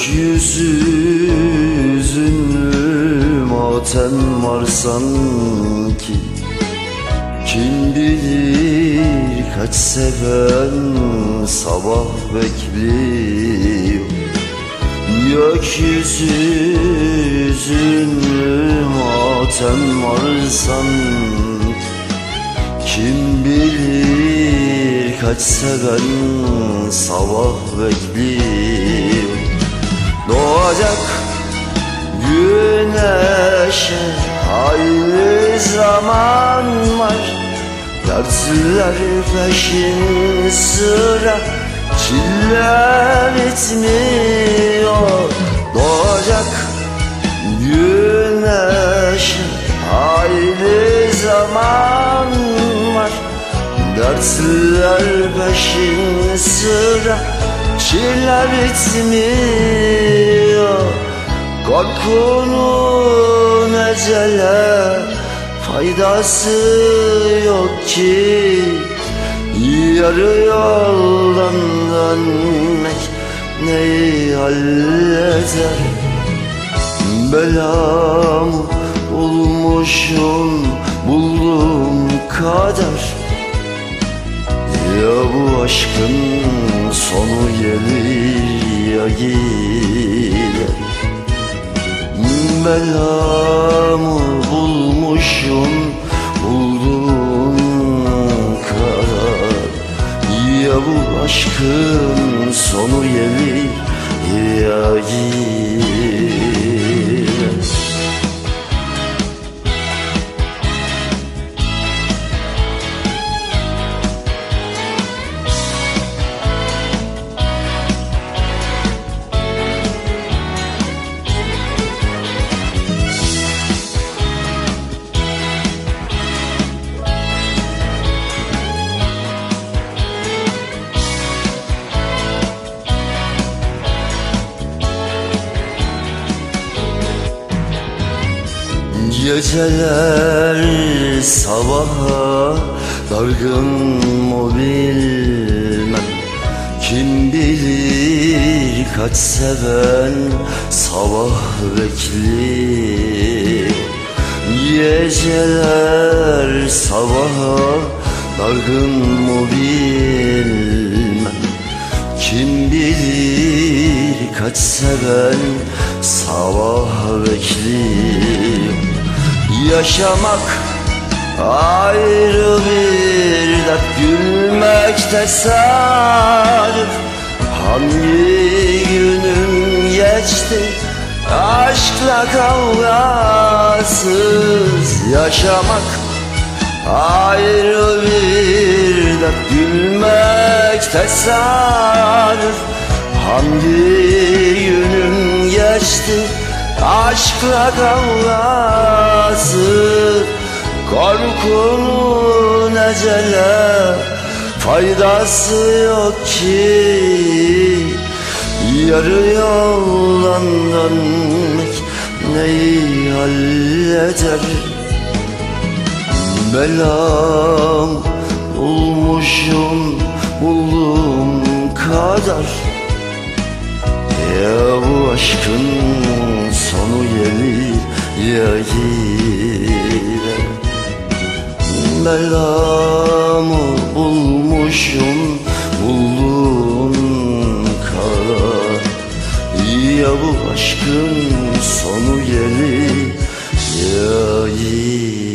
Gökyüzü üzünlü matem var sanki. Kim bilir kaç seven sabah bekliyor. Gökyüzü üzünlü matem var sanki. Kim bilir kaç seven sabah bekliyor Doğacak güneşe hayli zaman var. Dertler peşin sıra. Çile bitmiyor. Doğacak güneşe hayli zaman var. Dertler peşin sıra. Çile bitmiyor Korkunun ecele Faydası yok ki. Yarı yoldan dönmek Neyi halleder? Belamı bulmuşum Buldum kader. Ya bu aşkın sonu gelir ya gider Belamı bulmuşum buldum kadar Ya bu aşkın sonu gelir ya gider Geceler sabaha dargın mı bilmem. Kim bilir kaç seven sabah bekliyor. Geceler sabaha dargın mı bilmem. Kim bilir kaç seven sabah bekliyor Yaşamak ayrı bir dert Gülmek tesadüf. Hangi günüm geçti Aşkla kavgasız yaşamak Ayrı bir dert Gülmek tesadüf. Hangi günüm geçti Aşkla kavgası Korkunun ecele. Faydası yok ki Yarı yoldan dönmek Neyi halleder? Belam bulmuşum buldum kadar. Ya bu aşkın yayıla Belamı bulmuşum buldum kara. Ya bu aşkın sonu gelir yayıla